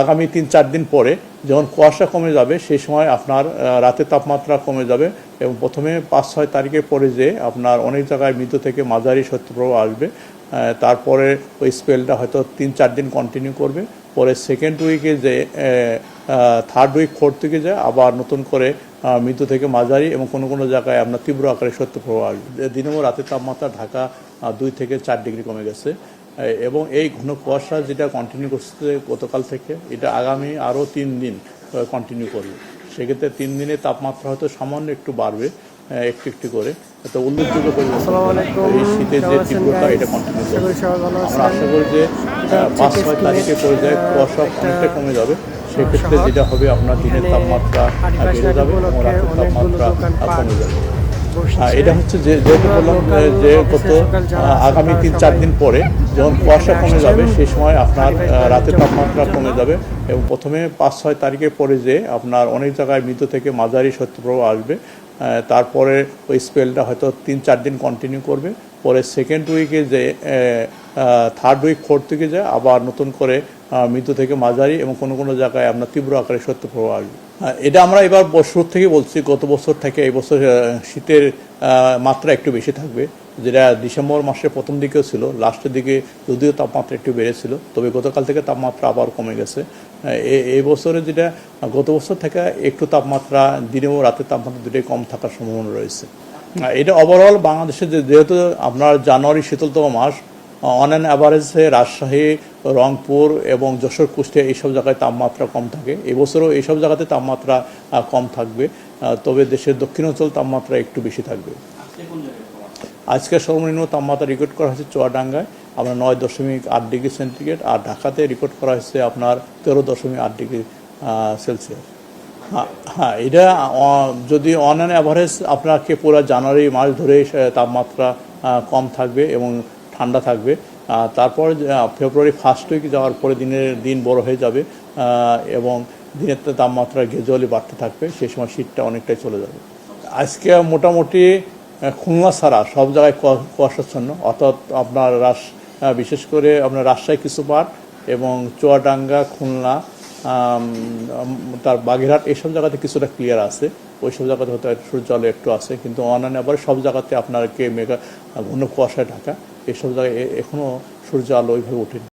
আগামী তিন চার দিন পরে যখন কুয়াশা কমে যাবে, সেই সময় আপনার রাতের তাপমাত্রা কমে যাবে এবং প্রথমে পাঁচ ছয় তারিখের পরে যে আপনার অনেক জায়গায় মৃদু থেকে মাঝারি শৈত্যপ্রবাহ আসবে তারপরে ওই স্পেলটা হয়তো তিন চার দিন কন্টিনিউ করবে, পরে সেকেন্ড উইকে যে থার্ড উইক ফোর্থ উইকে যায় আবার নতুন করে মৃদু থেকে মাঝারি এবং কোনো কোনো জায়গায় আপনার তীব্র আকারে শৈত্যপ্রবাহ আসবে। দিনেও রাতের তাপমাত্রা ঢাকা দুই থেকে চার ডিগ্রি কমে গেছে। এবং এই ঘন কুয়াশা যেটা কন্টিনিউ করছে গতকাল থেকে এটা আগামী আরও তিন দিন কন্টিনিউ করবে। সেক্ষেত্রে তিন দিনে তাপমাত্রা হয়তো সামান্য একটু বাড়বে একটু একটু করে। তো উল্লেখযোগ্য পরিবর্তন এই শীতের যে তীব্রতা এটা কন্টিনিউ আশা করি সবাই ভালো আমরা আশা করি যে পাঁচ ছয় তারিখে পর্যায়ে কুয়াশা অনেকটা কমে যাবে। সেক্ষেত্রে। যেটা হবে আপনার দিনের তাপমাত্রা বেড়ে যাবে এবং রাতের তাপমাত্রা কমে যাবে। এটা হচ্ছে যে যেহেতু বললাম যে গত আগামী তিন চার দিন পরে যখন কুয়াশা কমে যাবে সেই সময় আপনার রাতের তাপমাত্রা কমে যাবে এবং প্রথমে পাঁচ ছয় তারিখের পরে যে আপনার অনেক জায়গায় মৃত থেকে মাঝারি শৈত্যপ্রবাহ আসবে। তারপরে ওই স্পেলটা হয়তো তিন চার দিন কন্টিনিউ করবে। পরে সেকেন্ড উইকে যে থার্ড উইক ফোর্থ থেকে যায়, আবার নতুন করে মৃদু থেকে মাঝারি এবং কোনো কোনো জায়গায় আপনার তীব্র আকারে শৈত্যপ্রবাহ আসবে। এটা আমরা এবার ব- শুরু থেকে বলছি, গত বছর থেকে এই বছর শীতের মাত্রা একটু বেশি থাকবে। যেটা ডিসেম্বর মাসের প্রথম দিকেও ছিল লাস্টের দিকে যদিও তাপমাত্রা একটু বেড়েছিল, তবে গতকাল থেকে তাপমাত্রা আবার কমে গেছে। এই বছরে যেটা, গত বছর থেকে একটু তাপমাত্রা দিনেও রাতের তাপমাত্রা দুটোই কম থাকার সম্ভাবনা রয়েছে। এটা ওভারঅল বাংলাদেশে যেহেতু আপনার জানুয়ারি শীতলতম মাস অন অ্যান অ্যাভারেজে রাজশাহী রংপুর এবং যশোর কুষ্টিয়া এইসব জায়গায় তাপমাত্রা কম থাকে। এবছরও এইসব জায়গাতে তাপমাত্রা কম থাকবে। তবে দেশের দক্ষিণাঞ্চল তাপমাত্রা একটু বেশি থাকবে। আজকে সর্বনিম্ন তাপমাত্রা রেকর্ড করা হয়েছে চুয়াডাঙ্গায়। আপনার নয় দশমিক আট ডিগ্রি সেন্টিগ্রেড আর ঢাকাতে রেকর্ড করা হয়েছে আপনার তেরো দশমিক আট ডিগ্রি সেলসিয়াস। হ্যাঁ হ্যাঁ এটা যদি অন অ্যান অ্যাভারেজ আপনাকে পুরো জানুয়ারি মাস ধরে তাপমাত্রা কম থাকবে এবং ঠান্ডা থাকবে। তারপর ফেব্রুয়ারি ফার্স্ট উইক যাওয়ার পরে দিনের দিন বড় হয়ে যাবে এবং দিনের তাপমাত্রা গেজুয়ালি বাড়তে থাকবে, সেই সময় শীতটা অনেকটাই চলে যাবে। আজকে মোটামুটি খুলনা ছাড়া সব জায়গায় কুয়া- কুয়াশাচ্ছন্ন, অর্থাৎ আপনার রাস বিশেষ করে আপনার রাজশাহী কিছু পার্ট এবং চুয়াডাঙ্গা, খুলনা তার বাগেরহাট এইসব জায়গাতে কিছুটা ক্লিয়ার আছে। ওই সব জায়গাতে হয়তো একটু সূর্য আলো একটু আছে, কিন্তু অন্যান্য আবার সব জায়গাতে আপনারকে মেঘা, ঘন কুয়াশায় ঢাকা। এইসব জায়গায় এখনও এখনও সূর্য আলো ওইভাবে ওঠেনি।